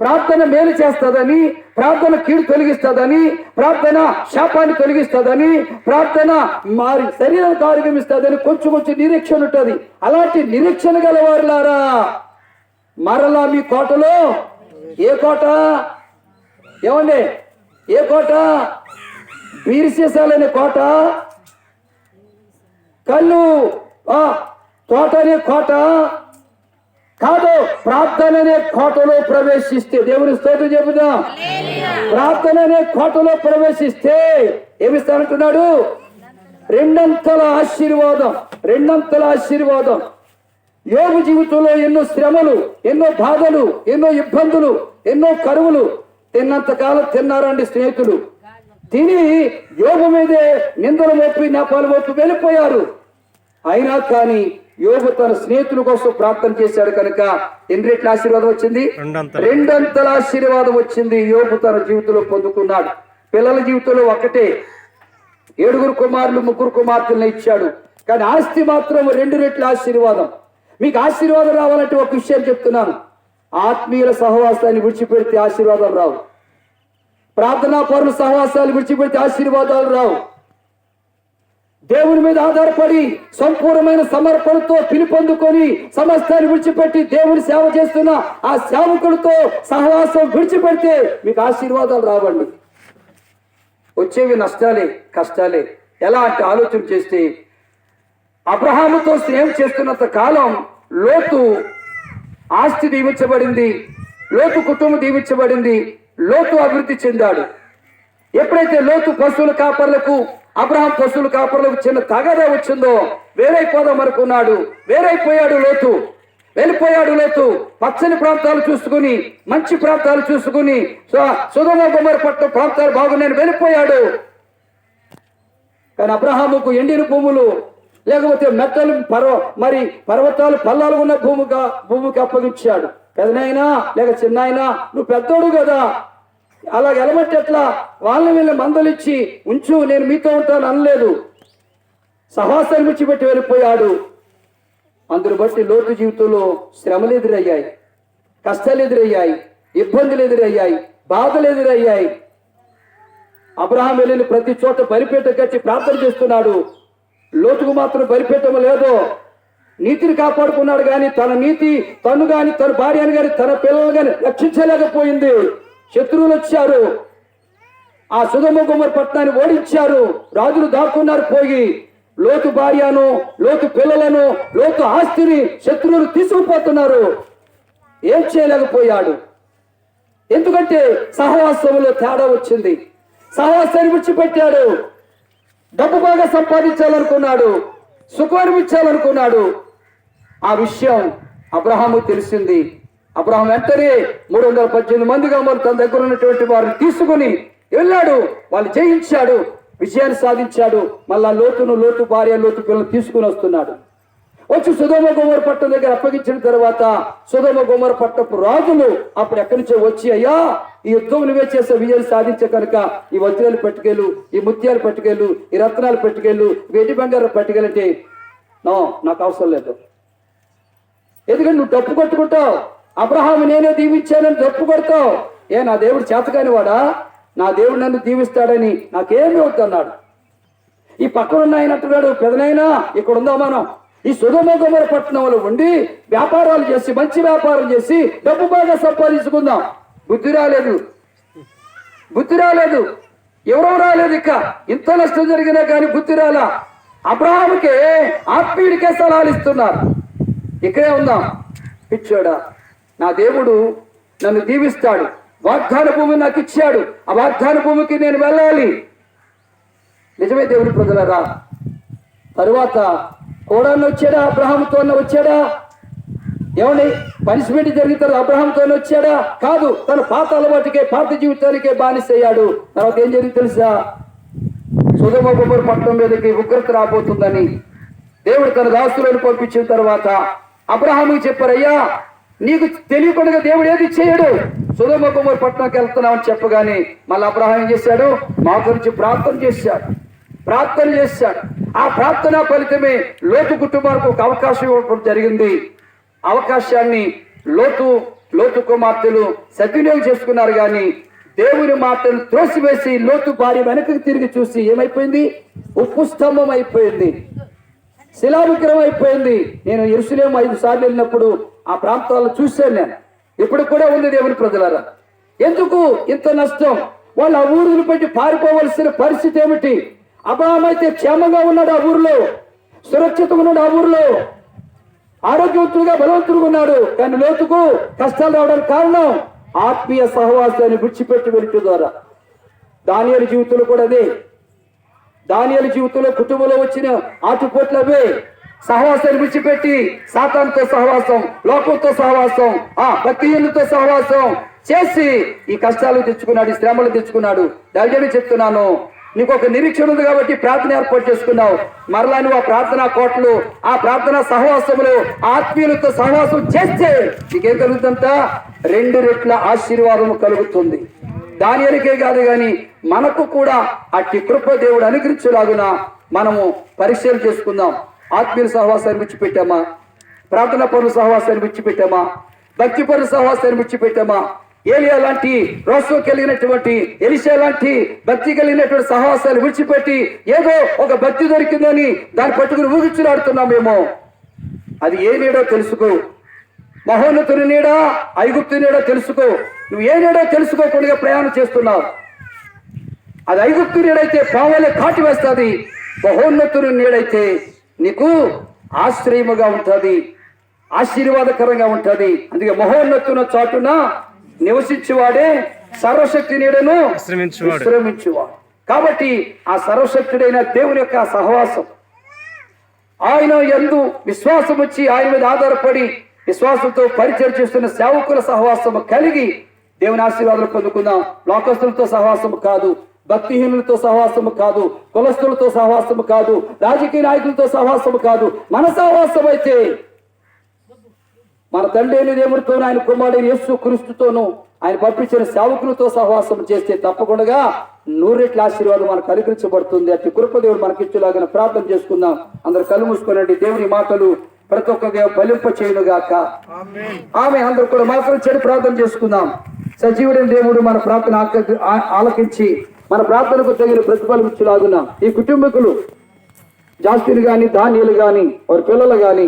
ప్రార్థన మేలు చేస్తుందని ప్రార్థన కీడు తొలగిస్తుందని ప్రార్థన శాపాన్ని తొలగిస్తుందని ప్రార్థన మారి శరీరానికి ఆరోగ్యం ఇస్తుందని కొంచెం కొంచెం నిరీక్షణ ఉంటుంది. అలాంటి నిరీక్షణ గల వారులారా మరలా మీ కోటలో ఏ కోట? ఏమండి? ఏ కోట? బీరిసీసాలనే కోట? కళ్ళు తోట అనే కోట? కాదు ప్రార్థన అనే కోటలో ప్రవేశిస్తే దేవుని స్తోత్రం చెబుదాం ప్రార్థన అనే కోటలో ప్రవేశిస్తే ఏమిస్తానంటున్నాడు? రెండంతల ఆశీర్వాదం రెండంతల ఆశీర్వాదం. యోగు జీవితంలో ఎన్నో శ్రమలు ఎన్నో బాధలు ఎన్నో ఇబ్బందులు ఎన్నో కరువులు తిన్నంత కాలం తిన్నారండి స్నేహితులు. తిని యోగు మీదే నిందలు మోపి నేపాలు మోపి వెళ్ళిపోయారు. అయినా కానీ యోగు తన స్నేహితుల కోసం ప్రార్థన చేశాడు కనుక ఎన్ని రెట్ల ఆశీర్వాదం వచ్చింది? రెండంతల. రెండంతల ఆశీర్వాదం వచ్చింది. యోగు తన జీవితంలో పొందుకున్నాడు. పిల్లల జీవితంలో ఒకటే. ఏడుగురు కుమారులు ముగ్గురు కుమార్తెలను ఇచ్చాడు. కానీ ఆస్తి మాత్రం రెండు రెట్ల ఆశీర్వాదం. మీకు ఆశీర్వాదం రావాలంటే ఒక విషయం చెప్తున్నాను. ఆత్మీయుల సహవాసాన్ని విడిచిపెడితే ఆశీర్వాదం రావు. ప్రార్థనా పరుల సహవాసాలు విడిచిపెడితే ఆశీర్వాదాలు రావు. దేవుని మీద ఆధారపడి సంపూర్ణమైన సమర్పణతో పిలుపొందుకొని సమస్తాన్ని విడిచిపెట్టి దేవుని సేవ చేస్తున్న ఆ సేవకుడితో సహవాసం విడిచిపెడితే మీకు ఆశీర్వాదాలు రావండి. వచ్చేవి నష్టాలే కష్టాలే. ఎలా అంటే ఆలోచన చేస్తే అబ్రహాముతో స్నేహం చేస్తున్నంత కాలం లోతు ఆస్తి దీవించబడింది లోతు కుటుంబం దీవించబడింది లోతు అభివృద్ధి చెందాడు. ఎప్పుడైతే లోతు పశువుల కాపర్లకు అబ్రహాం పశువులు కాపురలకు చిన్న తగదా వచ్చిందో వేరైపోదాం అనుకున్నాడు వేరైపోయాడు లోతు. వెళ్ళిపోయాడు లోతు. పచ్చని ప్రాంతాలు చూసుకుని మంచి ప్రాంతాలు చూసుకుని సుధమ గుమ్మరి పట్ల ప్రాంతాలు బాగున్నాయని వెళ్ళిపోయాడు. కానీ అబ్రహాముకు ఎండిన భూములు లేకపోతే మెట్టలు పర్వ మరి పర్వతాలు పల్లాలు ఉన్న భూమిగా భూమికి అప్పగించాడు. పెదనైనా లేక చిన్నాయినా నువ్వు పెద్దోడు కదా. అలా ఎలమంటే ఎట్లా? వాళ్ళని వీళ్ళని మందలిచ్చి ఉంచు నేను మీతో ఉంటాను అనలేదు. సహవాసాన్ని విడిచిపెట్టి వెళ్ళిపోయాడు. అందును బట్టి లోటు జీవితంలో శ్రమలు ఎదురయ్యాయి కష్టాలు ఎదురయ్యాయి ఇబ్బందులు ఎదురయ్యాయి బాధలు ఎదురయ్యాయి. అబ్రహాం వెళ్ళిన ప్రతి చోట బలిపేట కట్టి ప్రార్థన చేస్తున్నాడు. లోతుకు మాత్రం బలిపేటం లేదు. నీతిని కాపాడుకున్నాడు కానీ తన నీతి తను కానీ తన భార్యను కానీ తన పిల్లలు కానీ రక్షించలేకపోయింది. శత్రువులు వచ్చారు. ఆ సుధమ కుమార్ పట్టణాన్ని ఓడించారు. రాజులు దాక్కున్నారు పోయి. లోతు భార్యను లోతు పిల్లలను లోతు ఆస్తిని శత్రువులు తీసుకుపోతున్నారు. ఏం చేయలేకపోయాడు. ఎందుకంటే సహవాసంలో తేడా వచ్చింది. సహవాసాన్ని విడిచిపెట్టాడు. డబ్బు బాగా సంపాదించాలనుకున్నాడు. సుఖం ఆ విషయం అబ్రహాము తెలిసింది. అప్పుడు ఆమె వెంటనే మూడు వందల పద్దెనిమిది మందిగా మరి తన దగ్గర ఉన్నటువంటి వారిని తీసుకుని వెళ్ళాడు. వాళ్ళు జయించాడు. విజయాన్ని సాధించాడు. మళ్ళా లోతును లోతు భార్య లోతు పిల్లలు తీసుకుని వస్తున్నాడు. వచ్చి సుధమ గుమ్మర పట్టణం దగ్గర అప్పగించిన తర్వాత సుధమ గుమ్మర పట్టపు రాజులు అప్పుడు ఎక్కడి నుంచో వచ్చి అయ్యా ఈ యుద్ధం నువ్వే చేసే విజయాన్ని సాధించే కనుక ఈ వజ్రాలు పట్టుకెళ్ళు ఈ ముత్యాలు పట్టుకెళ్ళు ఈ రత్నాలు పట్టుకెళ్ళు వెండి బంగారం పట్టుకెళ్ళంటే నో నాకు అవసరం లేదు. ఎందుకంటే నువ్వు డబ్బు కొట్టుకుంటావు. అబ్రహాం నేనే దీవించానని డప్పు కొడతావు. ఏ నా దేవుడు చేతకాని వాడా నా దేవుడు నన్ను దీవిస్తాడని నాకేమి అవుతున్నాడు ఈ పక్కనున్న ఆయన అంటున్నాడు పెదనైనా ఇక్కడ ఉందా మనం. ఈ సుధమోగమర పట్టణంలో ఉండి వ్యాపారాలు చేసి మంచి వ్యాపారం చేసి డబ్బు బాగా సంపాదించుకుందాం. బుద్ధి రాలేదు. బుద్ధి రాలేదు. ఎవరో రాలేదు ఇక. ఇంత నష్టం జరిగినా కానీ బుద్ధి రాలా. అబ్రహాముకే ఆత్మీయుడికే సలహాలు ఇస్తున్నారు. ఇక్కడే ఉందాం. పిచ్చోడా నా దేవుడు నన్ను దీవిస్తాడు. వాగ్దాన భూమి నాకు ఇచ్చాడు. ఆ వాగ్దాన భూమికి నేను వెళ్ళాలి. నిజమే దేవుని ప్రజలరా తరువాత కోడాన్ని వచ్చాడా? అబ్రహాంతో వచ్చాడా? ఏమండి పనిష్మెంట్ జరిగిన తర్వాత అబ్రహాంతో వచ్చాడా? కాదు తన పాత అలవాటుకే పాత జీవితానికే బానిసయ్యాడు. తర్వాత ఏం జరిగింది తెలుసా? సుధమ గుమ్మరు పట్టణం మీదకి ఉగ్రత రాబోతుందని దేవుడు తన దాసులను పంపించిన తర్వాత అబ్రహాముకి చెప్పారయ్యా నీకు తెలియకుండా దేవుడు ఏది చేయడు. సుధమ కుమార్ పట్టణంకి వెళ్తున్నామని చెప్పగానే మళ్ళీ అబ్రహాం ఏం చేశాడు? మా గురించి ప్రార్థన చేశాడు. ప్రార్థన చేశాడు. ఆ ప్రార్థన ఫలితమే లోతు కుటుంబానికి ఒక అవకాశం ఇవ్వడం జరిగింది. అవకాశాన్ని లోతు లోతు కుమార్తెలు సద్వినియోగం చేసుకున్నారు కానీ దేవుని మాటలు త్రోసివేసి లోతు భార్య వెనక్కి తిరిగి చూసి ఏమైపోయింది? ఉప్పు స్తంభం అయిపోయింది. శిలావిగ్రహం అయిపోయింది. నేను ఎరుసలేం ఐదు సార్లు వెళ్ళినప్పుడు ఆ ప్రాంతాల్లో చూశాను నేను. ఇప్పుడు కూడా ఉంది దేవుని ప్రజలారా. ఎందుకు ఇంత నష్టం? వాళ్ళు ఆ ఊరుని పెట్టి పారిపోవలసిన పరిస్థితి ఏమిటి? అబ్రహాం అయితే క్షేమంగా ఉన్నాడు ఆ ఊరిలో. సురక్షితంగా ఉన్నాడు ఆ ఊరిలో. ఆరోగ్యవంతుడుగా బలవంతుడుగా ఉన్నాడు. కానీ లోతుకు కష్టాలు రావడానికి కారణం ఆత్మీయ సహవాసాన్ని విడిచిపెట్టి వెళ్ళటం ద్వారా. దానియాల జీవితంలో కూడా అదే. దానియాల జీవితంలో కుటుంబంలో వచ్చిన ఆటుపోట్లు అవే సహవాసాన్ని విడిచిపెట్టి సాతాన్తో సహవాసం లోకంతో సహవాసం ఆ భక్తిహీనులతో సహవాసం చేసి ఈ కష్టాలు తెచ్చుకున్నాడు ఈ శ్రమలు తెచ్చుకున్నాడు. దయచేసి చెప్తున్నాను నీకు ఒక నిరీక్షణ ఉంది కాబట్టి ప్రార్థన ఏర్పాటు చేసుకున్నావు. మరలా నువ్వు ఆ ప్రార్థనా కోటలు ఆ ప్రార్థనా సహవాసములు ఆత్మీయులతో సహవాసం చేస్తే నీకేం కలుగుతుందంట? రెండు రెట్ల ఆశీర్వాదం కలుగుతుంది. దాని ఎరికే కాదు కానీ మనకు కూడా అట్టి కృప దేవుడు అనుగ్రహించలాగున మనము పరిశీలన చేసుకుందాం. ఆత్మీయ సహవాసాన్ని విడిచిపెట్టామా? ప్రార్థన పనుల సహవాసాన్ని విడిచిపెట్టామా? భక్తి పనుల సహవాసాన్ని విడిచిపెట్టామా? ఏలియా లాంటి రోసం కలిగినటువంటి ఎలిషా లాంటి భక్తి కలిగినటువంటి సహవాసాలు విడిచిపెట్టి ఏదో ఒక భక్తి దొరికిందని దాన్ని పట్టుకుని ఊగిచ్చులాడుతున్నామేమో అది ఏ నీడో తెలుసుకో. మహోన్నతుని నీడ ఐగుప్తు నీడ తెలుసుకో. నువ్వు ఏ నీడో తెలుసుకోకుండా ప్రయాణం చేస్తున్నావు. అది ఐగుప్తు నీడైతే పావలే కాటి వేస్తుంది. మహోన్నతుని నీడైతే నీకు ఆశ్రయముగా ఉంటుంది ఆశీర్వాదకరంగా ఉంటుంది. అందుకే మహోన్నతున చాటున నివసించువాడే సర్వశక్తి నీడను విశ్రమించువాడు. కాబట్టి ఆ సర్వశక్తుడైన దేవుని యొక్క సహవాసం ఆయన ఎందు విశ్వాసం వచ్చి ఆయన మీద ఆధారపడి విశ్వాసంతో పరిచయం చేస్తున్న సేవకుల సహవాసము కలిగి దేవుని ఆశీర్వాదాలు పొందుకుందాం. లోకస్తులతో సహవాసము కాదు భక్తిహీనులతో సహవాసము కాదు కులస్తులతో సహవాసము కాదు రాజకీయ నాయకులతో సహవాసము కాదు మన సహవాసం అయితే మన తండ్రి అయిన దేవుడితోనూ ఆయన కుమారుడైన యేసు క్రీస్తుతోనూ ఆయన పంపించిన సేవకులతో సహవాసం చేస్తే తప్పకుండా నూరెట్ల ఆశీర్వాదం మనకు అనుగ్రహించబడుతుంది. అట్టి కృపదేవుడు మనకిచ్చేలాగా ప్రార్థన చేసుకుందాం. అందరు కళ్ళు మూసుకునండి దేవుని మాటలు ప్రతి ఒక్క ఫలింప చేయను గాక ఆమె అందరూ కూడా మాత్రం చెడు ప్రార్థన చేసుకుందాం. సజీవుడైన దేవుడు మన ప్రార్థన ఆలకించి మన ప్రార్థనకు తగిన ప్రతిఫలం ఇచ్చేలాగున ఈ కుటుంబకులు జాస్తిలు కానీ ధాన్యాలు కానీ వారి పిల్లలు కానీ